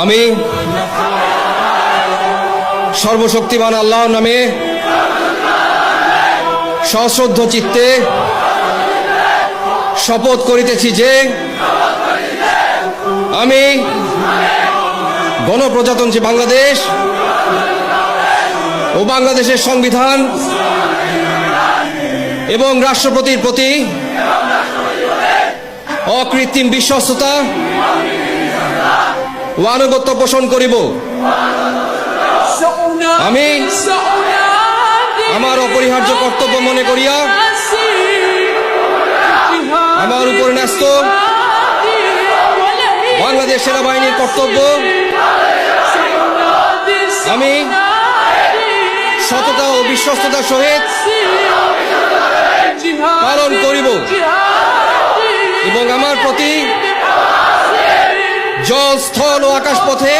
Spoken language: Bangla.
আমি সর্বশক্তিমান আল্লাহর নামে সশ্রদ্ধ চিত্তে শপথ করিতেছি যে আমি গণপ্রজাতন্ত্রী বাংলাদেশ ও বাংলাদেশের সংবিধান এবং রাষ্ট্রপতির প্রতি অকৃত্রিম বিশ্বস্ততা ও আনুগত্য পোষণ করিব। আমি আমার অপরিহার্য কর্তব্য মনে করিয়া আমার উপর ন্যস্ত বাংলাদেশ সেনাবাহিনীর কর্তব্য। আমি সততা ও বিশ্বস্ততার সহিত পালন করিব। এবং আমার প্রতি জল স্থল ও আকাশ পথে